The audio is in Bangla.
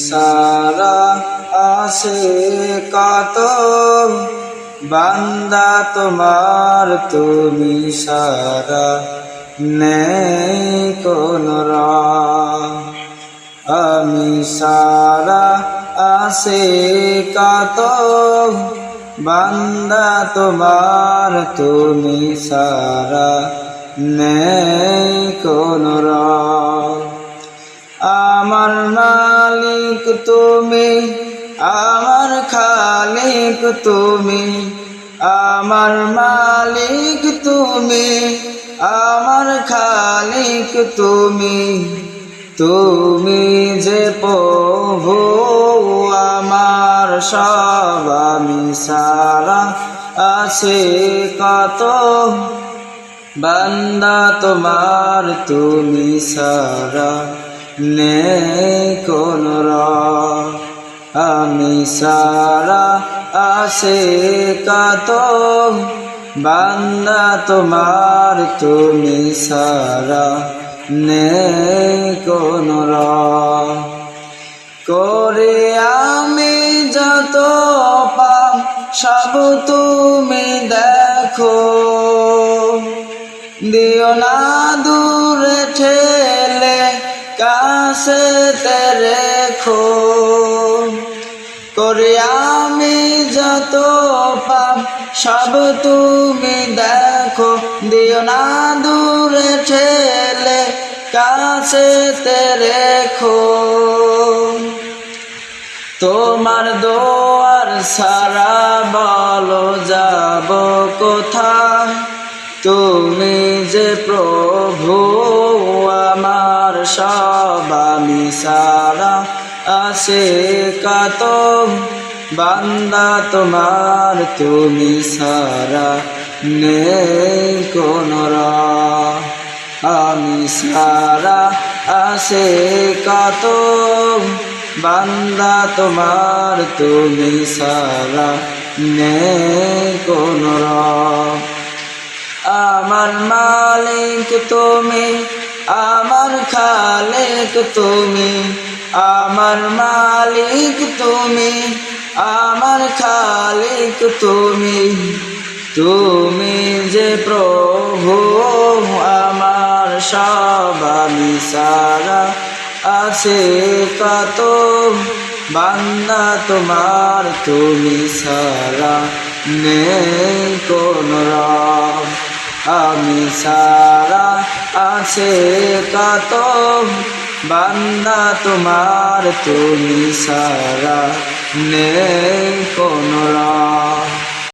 সারা আসে কত বান্দা তোমার তুমি সারা নেই কোন আমি সারা আসে কত বান্দা তোমার তুমি সারা নেই কোন রং। মালিক তুমি, আমার খালিক তুমি, আমার মালিক তুমি, আমার খালিক তুমি। তুমি যে প্রভু, আমার সব আমি সারা আছে কত। বান্দা তোমার তুমি সারা। আমি সারা আসে কত, বান্দা তোমার তুমি সারা নেই কোন। করে আমি যত পাপ, সব তুমি দেখো দিও না দূরে ঠেলে কাছে রেখো। করে আমি যত পাপ, সব তুমি দেখো। দিও না দূরে ঠেলে কাছে তে রেখো। তোমার দোয়ার সারা বলো, যাব তুমি যে প্রভু, আমার সব আমি সারা আসে কাত বান্দা তোমার তুমি সারা নেই কোন আমি সারা আসে কত বান্দা তোমার তুমি সারা নেই কোন রং। আমার মালিক তুমি, আমার খালেক তুমি, আমার মালিক তুমি, আমার খালিক তুমি তুমি যে প্রভু, আমার সব আমি সারা আছে কত, বান্দা তোমার তুমি সারা নেই কোন রং। আমি সারা আছে কত বান্দা তোমার তুমি সারা নে কোন রং।